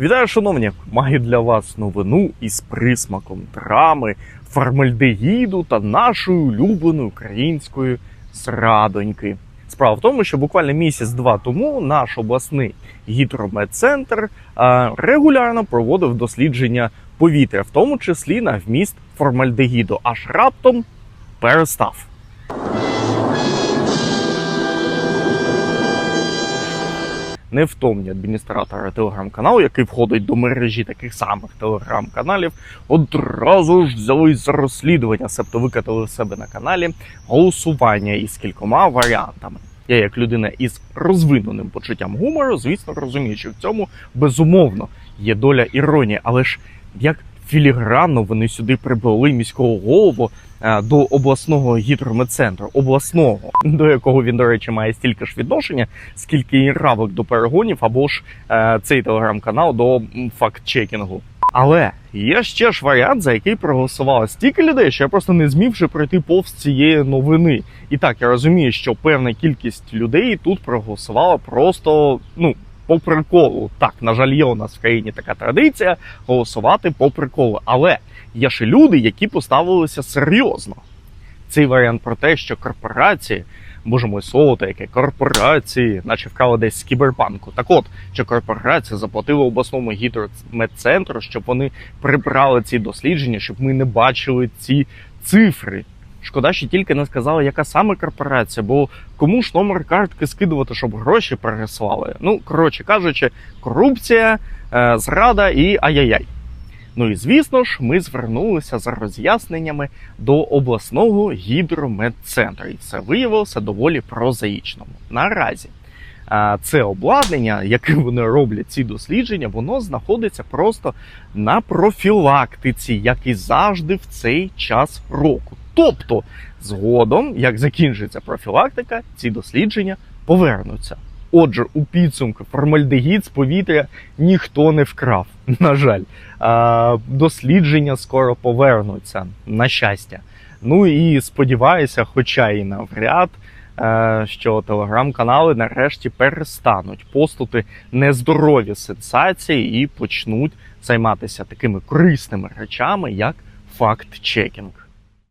Вітаю, шановні! Маю для вас новину із присмаком драми, формальдегіду та нашої улюбленої української зрадоньки. Справа в тому, що буквально місяць-два тому наш обласний гідрометцентр е, регулярно проводив дослідження повітря, в тому числі на вміст формальдегіду, аж раптом перестав. Невтомні адміністратори телеграм-каналу, який входить до мережі таких самих телеграм-каналів, одразу ж взялись за розслідування, себто викатали в себе на каналі голосування із кількома варіантами. Я, як людина із розвиненим почуттям гумору, звісно, розумію, що в цьому безумовно є доля іронії, але ж як філігранно вони сюди прибули міського голову е, до обласного гідрометцентру, обласного, до якого він, до речі, має стільки ж відношення, скільки і равок до перегонів, або ж е, цей телеграм-канал до м, факт-чекінгу. Але є ще ж варіант, за який проголосувало стільки людей, що я просто не змівши пройти повз цієї новини. І так я розумію, що певна кількість людей тут проголосувала просто ну по приколу. Так, на жаль, є у нас в країні така традиція голосувати по приколу. Але є ще люди, які поставилися серйозно. Цей варіант про те, що корпорації, боже мой слово, таке корпорації, наче вкрали десь з кіберпанку. Так от, що корпорація заплатила обласному гідрометцентру, щоб вони прибрали ці дослідження, щоб ми не бачили ці цифри. Шкода, що тільки не сказали, яка саме корпорація, бо кому ж номер картки скидувати, щоб гроші переслали. Ну, коротше кажучи, корупція, е, зрада і ай-яй-яй. Ну і звісно ж, ми звернулися за роз'ясненнями до обласного гідрометцентру, і все виявилося доволі прозаїчному. Наразі е, це обладнання, яке вони роблять ці дослідження, воно знаходиться просто на профілактиці, як і завжди в цей час року. Тобто, згодом, як закінчиться профілактика, ці дослідження повернуться. Отже, у підсумку формальдегід з повітря ніхто не вкрав. На жаль, А, дослідження скоро повернуться, на щастя. Ну і сподіваюся, хоча і навряд, е, що телеграм-канали нарешті перестануть постати нездорові сенсації і почнуть займатися такими корисними речами, як факт-чекінг.